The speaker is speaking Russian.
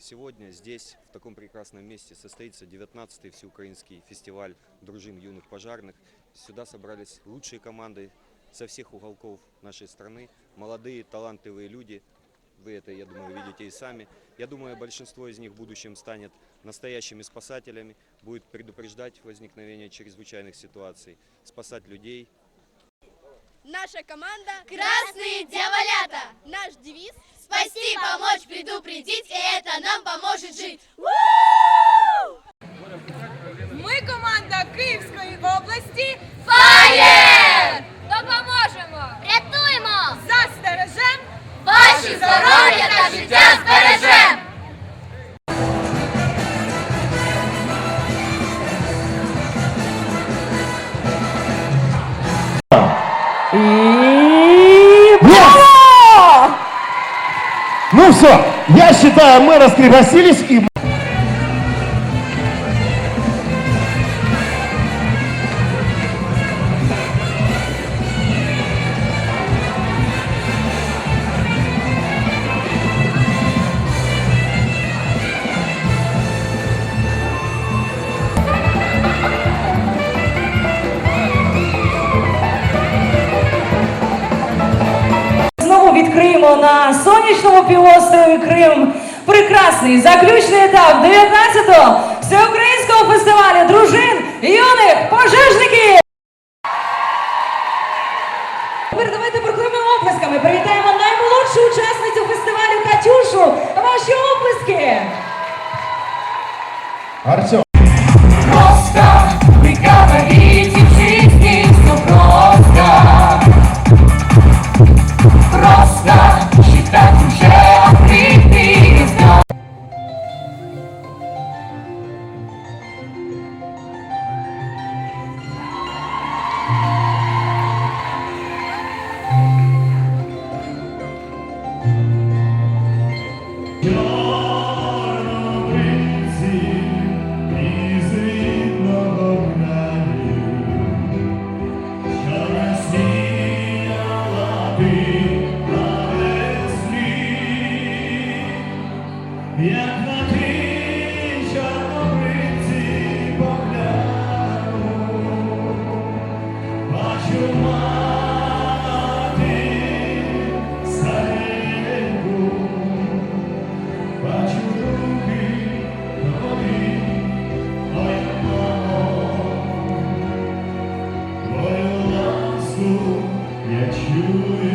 Сегодня здесь, в таком прекрасном месте, состоится 19-й всеукраинский фестиваль дружин юных пожарных. Сюда собрались лучшие команды со всех уголков нашей страны, молодые, талантливые люди. Вы это, я думаю, видите и сами. Я думаю, большинство из них в будущем станет настоящими спасателями, будет предупреждать возникновение чрезвычайных ситуаций, спасать людей, Наша команда Красные дьяволята! Наш девиз Спасти, помочь, предупредить, и это нам поможет жить! Ми команда Київської області. Фаєр! Допоможемо! Рятуємо! Застережем! Ваші здоров'я та життя збережем! И... Браво! Ну все, я считаю, мы раскрепостились и... відкриємо на сонячному півострові Крим прекрасний заключний етап 19-го всеукраїнського фестивалю дружин юних пожежників. Тепер давайте прокламимо оплесками. Привітаємо наймолодшу учасницю фестивалю Катюшу. Ваші оплески! Артем. Як на тій чорнобривці погляну, бачу мати стареньку, бачу руки нові, ой, мамо, твою ласку я чую.